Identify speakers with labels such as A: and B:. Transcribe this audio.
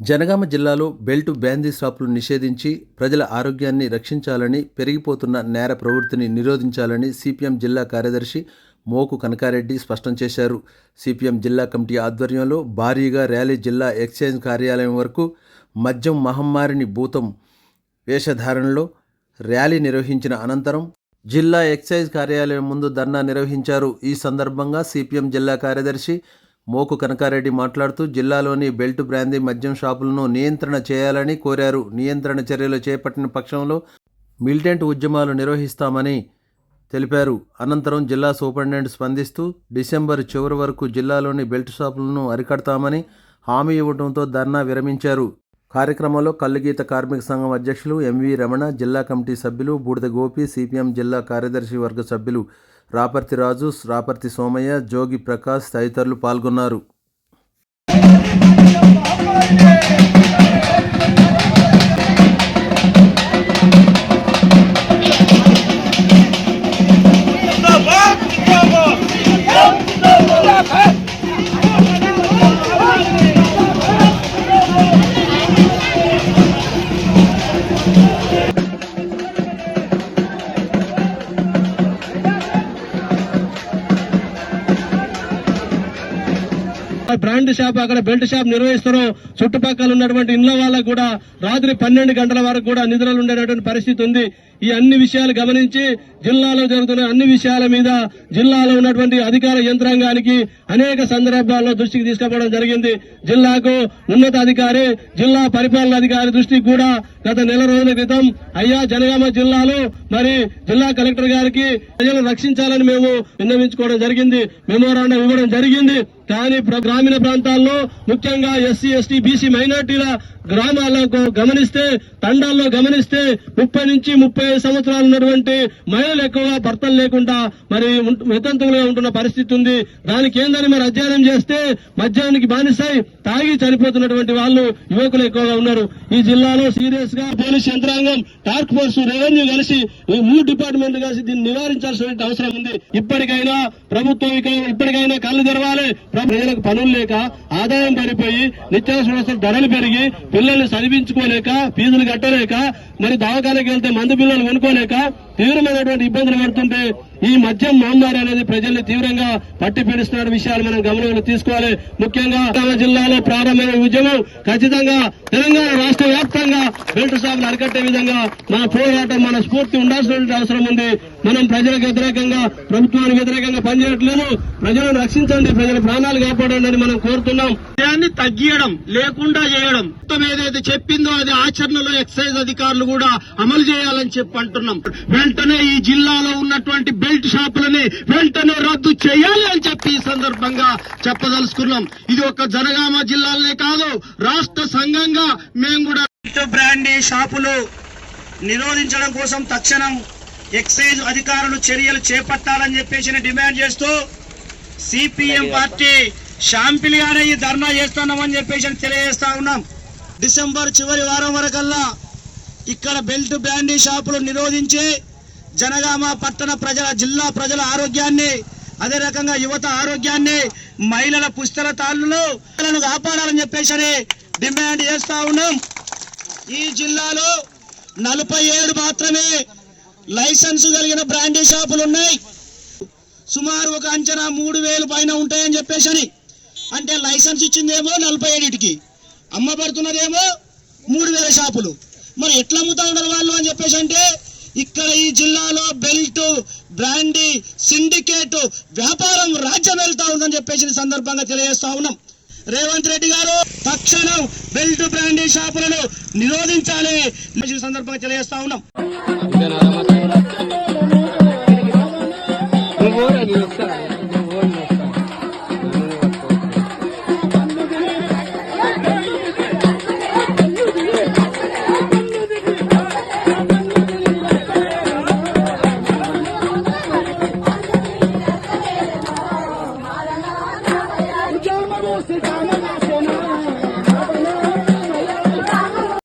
A: జనగామ జిల్లాలో బెల్ట్ బ్యాందీ షాపులు నిషేధించి ప్రజల ఆరోగ్యాన్ని రక్షించాలని పెరిగిపోతున్న నేర ప్రవృత్తిని నిరోధించాలని సిపిఎం జిల్లా కార్యదర్శి మోకు కనకారెడ్డి స్పష్టం చేశారు. సిపిఎం జిల్లా కమిటీ ఆధ్వర్యంలో భారీగా ర్యాలీ జిల్లా ఎక్స్చేంజ్ కార్యాలయం వరకు మద్యం మహమ్మారిని భూతం వేషధారణలో ర్యాలీ నిర్వహించిన అనంతరం జిల్లా ఎక్సైజ్ కార్యాలయం ముందు ధర్నా నిర్వహించారు. ఈ సందర్భంగా సిపిఎం జిల్లా కార్యదర్శి మోకు కనకారెడ్డి మాట్లాడుతూ జిల్లాలోని బెల్ట్ బ్రాందీ మద్యం షాపులను నియంత్రణ చేయాలని కోరారు. నియంత్రణ చర్యలు చేపట్టిన పక్షంలో మిలిటెంట్ ఉద్యమాలు నిర్వహిస్తామని తెలిపారు. అనంతరం జిల్లా సూపరింటెండెంట్ స్పందిస్తూ డిసెంబర్ చివరి వరకు జిల్లాలోని బెల్ట్ షాపులను అరికడతామని హామీ ఇవ్వడంతో ధర్నా విరమించారు. కార్యక్రమంలో కల్లుగీత కార్మిక సంఘం అధ్యక్షులు ఎంవి రమణ జిల్లా కమిటీ సభ్యులు బూడిద గోపి సిపిఎం జిల్లా కార్యదర్శి వర్గ సభ్యులు రాపర్తి రాజు రాపర్తి సోమయ్య జోగి ప్రకాష్ తదితరులు పాల్గొన్నారు.
B: బ్రాండ్ షాప్ అక్కడ బెల్ట్ షాప్ నిర్వహిస్తారు చుట్టుపక్కల ఉన్నటువంటి ఇండ్ల వాళ్ళకు కూడా రాత్రి పన్నెండు గంటల వరకు కూడా నిద్రలు ఉండేటటువంటి పరిస్థితి ఉంది. ఈ అన్ని విషయాలు గమనించి జిల్లాలో జరుగుతున్న అన్ని విషయాల మీద జిల్లాలో ఉన్నటువంటి అధికార యంత్రాంగానికి అనేక సందర్భాల్లో దృష్టికి తీసుకుపోవడం జరిగింది. జిల్లాకు ఉన్నతాధికారి జిల్లా పరిపాలన అధికారి దృష్టికి కూడా గత నెల రోజుల క్రితం అయ్యా జనగామ జిల్లాలో మరి జిల్లా కలెక్టర్ గారికి ప్రజలను రక్షించాలని మేము విన్నవించుకోవడం జరిగింది. మెమోరాండం ఇవ్వడం జరిగింది. కానీ గ్రామీణ ప్రాంతాల్లో ముఖ్యంగా ఎస్సీ ఎస్టీ బీసీ మైనార్టీల గ్రామాలకు గమనిస్తే తండాల్లో గమనిస్తే ముప్పై నుంచి ముప్పై ఐదు సంవత్సరాలు ఉన్నటువంటి మహిళలు ఎక్కువగా భర్తలు లేకుండా మరి వితంతువులుగా ఉంటున్న పరిస్థితి ఉంది. దానికి ఏందని మరి అధ్యయనం చేస్తే మద్యానికి బానిసై తాగి చనిపోతున్నటువంటి వాళ్ళు యువకులు ఎక్కువగా ఉన్నారు. ఈ జిల్లాలో సీరియస్గా పోలీస్ యంత్రాంగం టాస్క్ ఫోర్స్ రెవెన్యూ కలిసి ఈ మూడు డిపార్ట్మెంట్ కలిసి దీన్ని నివారించాల్సిన అవసరం ఉంది. ఇప్పటికైనా ప్రభుత్వం ఇప్పటికైనా కళ్ళు తెరవాలి. ప్ర- ప్రజలకు పనులు లేక ఆదాయం పడిపోయి నిత్యావసర వస్తువుల ధరలు పెరిగి పిల్లల్ని చదివించుకోలేక ఫీజులు కట్టలేక మరి దవాఖానకి వెళ్తే మందు పిల్లలు కొనుక్కోలేక తీవ్రమైనటువంటి ఇబ్బందులు పడుతుంటే ఈ మద్యం మహమ్మారి అనేది ప్రజల్ని తీవ్రంగా పట్టి పీడిస్తున్న విషయాలు మనం గమనంలో తీసుకోవాలి. ముఖ్యంగా జిల్లాలో ప్రారంభమైన ఉద్యమం ఖచ్చితంగా తెలంగాణ రాష్ట్ర వ్యాప్తంగా బెల్ట్ షాపులు అరికట్టే విధంగా మన పోరాటం మన స్ఫూర్తి ఉండాల్సిన అవసరం ఉంది. మనం ప్రజలకు వ్యతిరేకంగా ప్రభుత్వానికి వ్యతిరేకంగా పనిచేయట్లేదు. ప్రజలను రక్షించండి ప్రజల ప్రాణాలు కాపాడండి అని మనం కోరుతున్నాం.
C: దాన్ని తగ్గియడం లేకుండా చేయడం మొత్తం ఏదైతే చెప్పిందో అది ఆచరణలో ఎక్సైజ్ అధికారులు కూడా అమలు చేయాలని చెప్పి అంటున్నాం. వెంటనే ఈ జిల్లాలో ఉన్నటువంటి బెల్ట్ షాపులని వెంటనే రద్దు చేయాలి అని చెప్పి ఈ సందర్భంగా చెప్పదలుచుకున్నాం. ఇది ఒక జనగామ జిల్లాలనే కాదు రాష్ట్ర సంఘంగా మేము కూడా బ్రాండీ షాపులు నిరోధించడం కోసం తక్షణం ఎక్సైజ్ అధికారులు చర్యలు చేపట్టాలని చెప్పేసి డిమాండ్ చేస్తూ సిపిఎం పార్టీ షాంపిలిగానే ఈ ధర్నా చేస్తున్నామని చెప్పేసి తెలియజేస్తా ఉన్నాం. డిసెంబర్ చివరి వారం వరకల్లా ఇక్కడ బెల్ట్ బ్రాండీ షాపులు నిరోధించి జనగామ పట్టణ ప్రజల జిల్లా ప్రజల ఆరోగ్యాన్ని అదే రకంగా యువత ఆరోగ్యాన్ని మహిళల పుస్తల తాళ్ళను కాపాడాలని చెప్పేసి డిమాండ్ చేస్తా ఉన్నాం. ఈ జిల్లాలో నలభై ఏడు మాత్రమే లైసెన్స్ కలిగిన బ్రాండీ షాపులు ఉన్నాయి. సుమారు ఒక అంచనా మూడు వేలు పైన ఉంటాయని చెప్పేసి అంటే లైసెన్స్ ఇచ్చిందేమో నలభై ఏడిటికి అమ్మబడుతున్నదేమో మూడు వేల షాపులు. మరి ఎట్లా అమ్ముతా ఉన్నారు వాళ్ళు అని చెప్పేసి అంటే ఇక్కడ ఈ జిల్లాలో బెల్ట్ బ్రాండీ సిండికేట్ వ్యాపారం రాజ్యం వెళ్తా ఉందని చెప్పేసి సందర్భంగా తెలియజేస్తా ఉన్నాం. రేవంత్ రెడ్డి గారు తక్షణం బెల్ట్ బ్రాండీ షాపులను నిరోధించాలి సందర్భంగా తెలియజేస్తా ఉన్నాం.